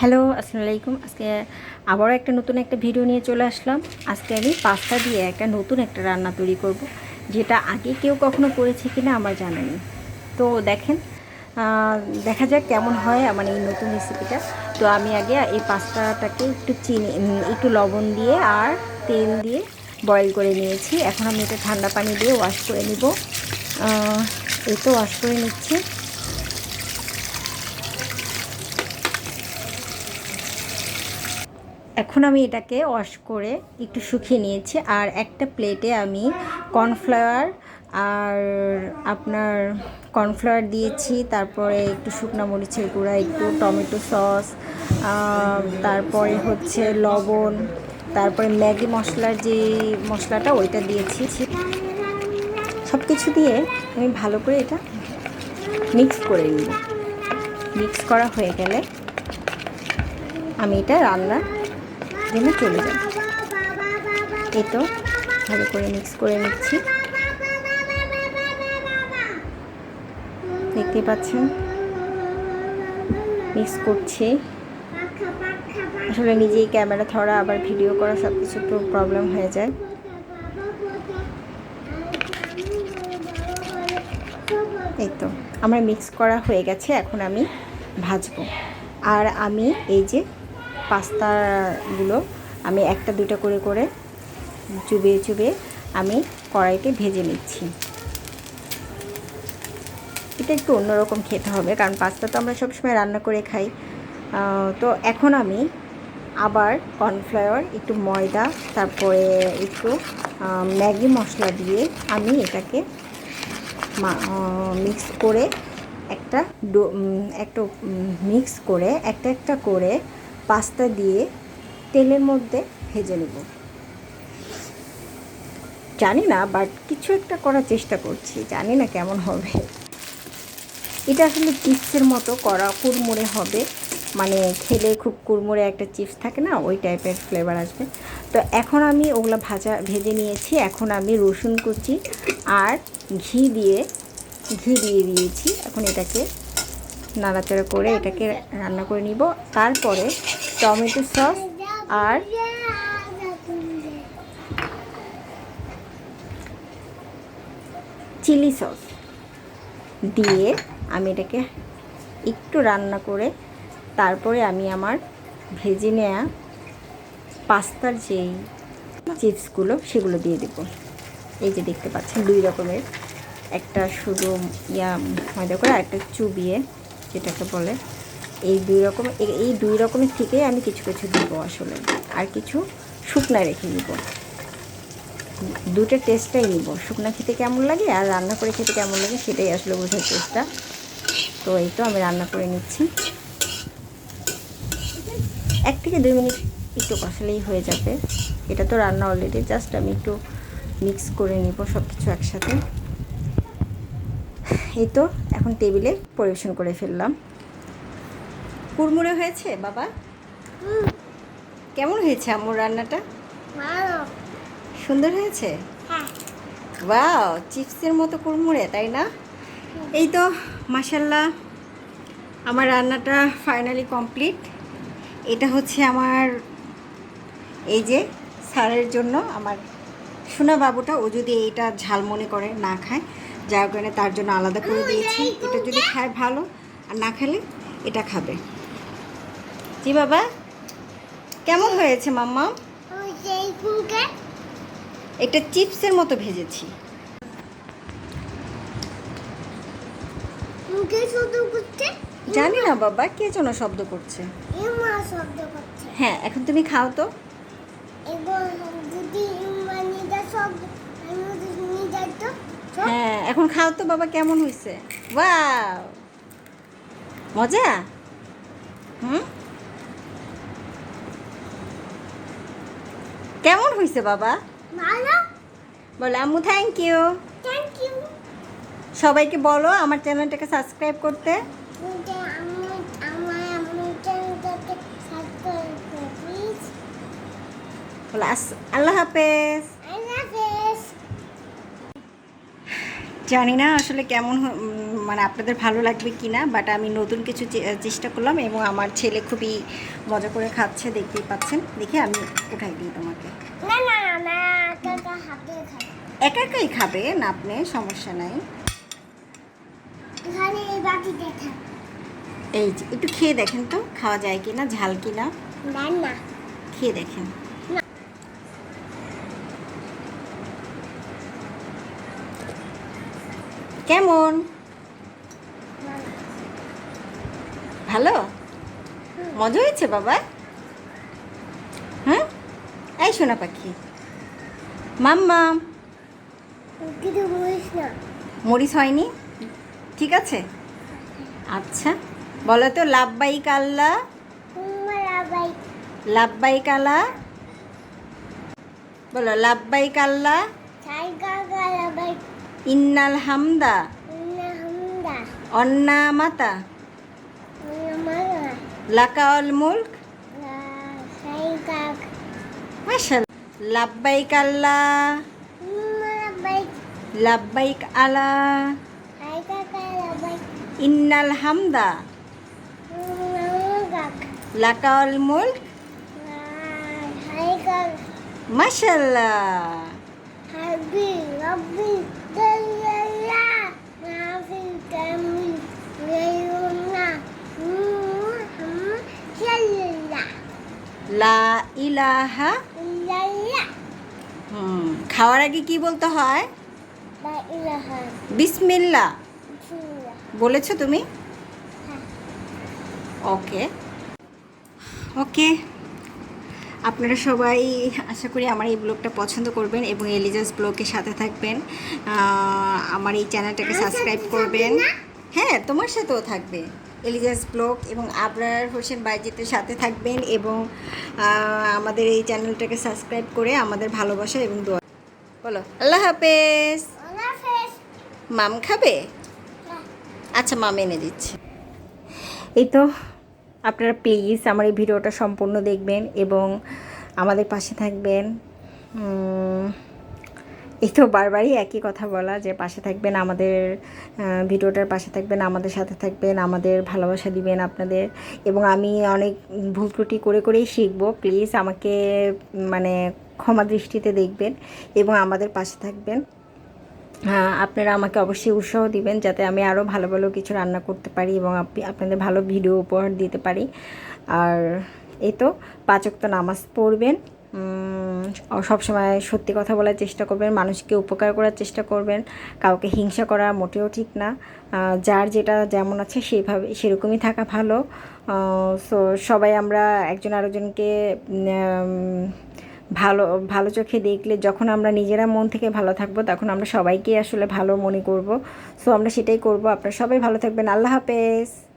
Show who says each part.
Speaker 1: Hello, আসসালামু আলাইকুম। আজকে আবারও একটা নতুন একটা ভিডিও নিয়ে চলে আসলাম। আজকে আমি পাস্তা দিয়ে একটা নতুন একটা রান্না তৈরি করব, যেটা আগে কেউ কখনো করেছে কিনা আমার জানা নেই। তো দেখেন দেখা যাক কেমন হয় আমার এই নতুন রেসিপিটা তো আমি আগে এই পাস্তাটাকে একটু চিনি একটু লবণ দিয়ে আর তেল দিয়ে বয়েল করে নিয়েছি। এখন আমি এটা ঠান্ডা পানি দিয়ে ওয়াশ করে নিব। এই তো ওয়াশ করে নিচ্ছি। এখন আমি এটাকে ওয়াশ করে একটু শুকিয়ে নিয়েছি। আর একটা প্লেটে আমি কর্নফ্লাওয়ার আর আপনার কর্নফ্লাওয়ার দিয়েছি। তারপরে একটু শুকনো মরিচের গুঁড়া, একটু টমেটো সস তারপরে হচ্ছে লবণ, তারপরে ম্যাগি মশলার যে মশলাটা, ওইটা দিয়েছি। সব কিছু দিয়ে আমি ভালো করে এটা মিক্স করে নিব। মিক্স করা হয়ে গেলে আমি এটা রান্না জন্য চলে যাব। এই তো, ভালো করে মিক্স করে নিচ্ছি। দেখতে পাচ্ছেন? মিক্স করছি। আসলে নিজেই ক্যামেরা ধরা, আবার ভিডিও করা সব কিছু একটু প্রবলেম হয়ে যায়। এই তো, আমার মিক্স করা হয়ে গেছে, এখন আমি ভাজবো। আর আমি এই যে পাস্তাগুলো আমি একটা দুটো করে করে চুবিয়ে চুবিয়ে আমি কড়াইতে ভেজে নিচ্ছি। এটা একটু অন্যরকম খেতে হবে কারণ পাস্তা তো আমরা সবসময় রান্না করে খাই। তো এখন আমি আবার কর্নফ্লাওয়ার, একটু ময়দা, তারপরে একটু ম্যাগি মশলা দিয়ে আমি এটাকে মিক্স করে একটা একটু মিক্স করে একটা একটা করে পাস্তা দিয়ে তেলের মধ্যে ভেজে নেব। জানি না বাট কিছু একটা করার চেষ্টা করছি, জানি না কেমন হবে। এটা আসলে চিপসের মতো করা কুড়মুড়ে হবে। মানে খেলে খুব কুড়মুড়ে একটা চিপস থাকে না, ওই টাইপের ফ্লেভার আসবে। তো এখন আমি ওগুলো ভাজা, ভেজে নিয়েছি। এখন আমি রসুন কুচি আর ঘি দিয়ে ঘি দিয়ে দিয়েছি। এখন এটাকে নাড়াচাড়া করে এটাকে রান্না করে নিব। তারপরে টমেটো সস আর চিলি সস দিয়ে আমি এটাকে একটু রান্না করে তারপরে আমি আমার ভেজে নেওয়া পাস্তার যেই চিপসগুলো সেগুলো দিয়ে দেবো। এই যে দেখতে পাচ্ছেন দুই রকমের। একটা শুধু ইয়া ময়দা করে একটা চুবিয়ে যেটাকে বলে, এই দুই রকম, এই- দুই রকমের থেকেই আমি কিছু কিছু দিব আসলে। আর কিছু শুকনা রেখে নিব। দুটো টেস্টটাই নিব। শুকনা খেতে কেমন লাগে আর রান্না করে খেতে কেমন লাগে সেটাই আসলে বোঝার চেষ্টা। তো এই তো আমি রান্না করে নিচ্ছি। এক থেকে দুই মিনিট একটু কষালেই হয়ে যাবে। এটা তো রান্না অলরেডি জাস্ট আমি একটু মিক্স করে নিব সব কিছু একসাথে। এই তো এখন টেবিলে পরিবেশন করে ফেললাম। কুড়মুড়ে হয়েছে বাবা? কেমন হয়েছে আমার রান্নাটা? সুন্দর হয়েছে? ওয়াও চিপসের মতো কুড়মুড়ে তাই না? এই তো মাসাল্লাহ আমার রান্নাটা ফাইনালি কমপ্লিট। এটা হচ্ছে আমার এই যে স্যারের জন্য আমার সোনা বাবুটা ও যদি এইটা ঝাল মনে করে না খায় যার কারণে তার জন্য আলাদা করে দিয়েছি। এটা যদি খায় ভালো, আর না খেলে এটা খাবে। জি বাবা, কেমন হয়েছে মাম্মা? এটা চিপসের মতো ভেজেছি। জানি না বাবা, কে যেন শব্দ করছে। হ্যাঁ এখন তুমি খাও তো।
Speaker 2: শব্দ আমি যদি শুনি যাই তো তো
Speaker 1: হ্যাঁ এখন খাও তো বাবা কেমন হয়েছে ওয়াও। মজা? হুম? কেমন হয়েছে বাবা? বলো আম্মু থ্যাংক ইউ
Speaker 2: থ্যাংক ইউ
Speaker 1: সবাইকে বলো আমার চ্যানেলটাকে সাবস্ক্রাইব করতে। বলো আল্লাহ হাফেজ
Speaker 2: আল্লাহ হাফেজ
Speaker 1: জানি না আসলে কেমন মানে আপনাদের ভালো লাগবে কি না বাট আমি নতুন কিছু চেষ্টা করলাম এবং আমার ছেলে খুবই মজা করে খাচ্ছে দেখতেই পাচ্ছেন। দেখে আমি উঠাই দিই তোমাকে। একা একাই খাবে না আপনি? সমস্যা নাই।
Speaker 2: এই
Speaker 1: এই যে একটু খেয়ে দেখেন তো খাওয়া যায় কি না ঝাল কি না। খেয়ে দেখেন। কেমন? ভালো? মজা হয়েছে বাবা? হ্যাঁ এই সোনা পাখি। মাম্মা। মরিচ হয়নি? ঠিক আছে? আচ্ছা। বলো তো লাভবাইক আল্লাহ
Speaker 2: তোমার আবাই
Speaker 1: লাভবাইক বলো
Speaker 2: লাভবাই আবাই
Speaker 1: ইন্নাল হামদা।
Speaker 2: না
Speaker 1: অন্না মাতা।
Speaker 2: মামা
Speaker 1: লাকাউল মুলক। মাশাল লাভবাইক আল্লাহ
Speaker 2: তোমার
Speaker 1: লাভবাইক আলা। ইন্নাল হামদা। লাকাউল মুলক। মাশাল্লাহ। লা ইলাহা হুম খাওয়ার আগে কি বলতে হয়? বিসমিল্লা। বলেছ তুমি?
Speaker 2: হ্যাঁ।
Speaker 1: ওকে। ওকে। আপনারা সবাই আশা করি আমার এই ব্লগটা পছন্দ করবেন এবং এলিজাস ব্লগের সাথে থাকবেন। আমার এই চ্যানেলটাকে সাবস্ক্রাইব করবেন। হ্যাঁ তোমার সাথেও থাকবে। এলিজাস ব্লগ এবং আবরার হোসেন বাইজিতের সাথে থাকবেন এবং আমাদের এই চ্যানেলটাকে সাবস্ক্রাইব করে আমাদের ভালোবাসা এবং দোয়া। বলো আল্লাহ হাফেজ। মাম খাবে। আচ্ছা মাম এনে দিচ্ছে। এই তো আপনারা প্লিজ আমার এই ভিডিওটা সম্পূর্ণ দেখবেন এবং আমাদের পাশে থাকবেন। এই তো বারবারই একই কথা বলা যে পাশে থাকবেন আমাদের ভিডিওটার পাশে থাকবেন, আমাদের সাথে থাকবেন, আমাদের ভালোবাসা দিবেন আপনাদের। এবং আমি অনেক ভুল ত্রুটি করে করেই শিখব। প্লিজ আমাকে মানে ক্ষমা দৃষ্টিতে দেখবেন এবং আমাদের পাশে থাকবেন। হ্যাঁ আপনারা আমাকে অবশ্যই উৎসাহ দিবেন যাতে আমি আরও ভালো ভালো কিছু রান্না করতে পারি এবং আপনি, আপনাদের ভালো ভিডিও উপহার দিতে পারি। আর এই তো পাচক তো নামাজ পড়বেন। সবসময় সত্যি কথা বলার চেষ্টা করবেন, মানুষকে উপকার করার চেষ্টা করবেন, কাউকে হিংসা করা মোটেও ঠিক না। যার যেটা যেমন আছে সেইভাবে সেরকমই থাকা ভালো। সো সবাই আমরা একজন আরেকজনকে ভালো ভালো চোখে দেখলে যখন আমরা নিজেরা মন থেকে ভালো থাকব, তখন আমরা সবাইকে আসলে ভালো মনে করব। সো আমরা সেটাই করব। আপনারা সবাই ভালো থাকবেন। আল্লাহ হাফেজ।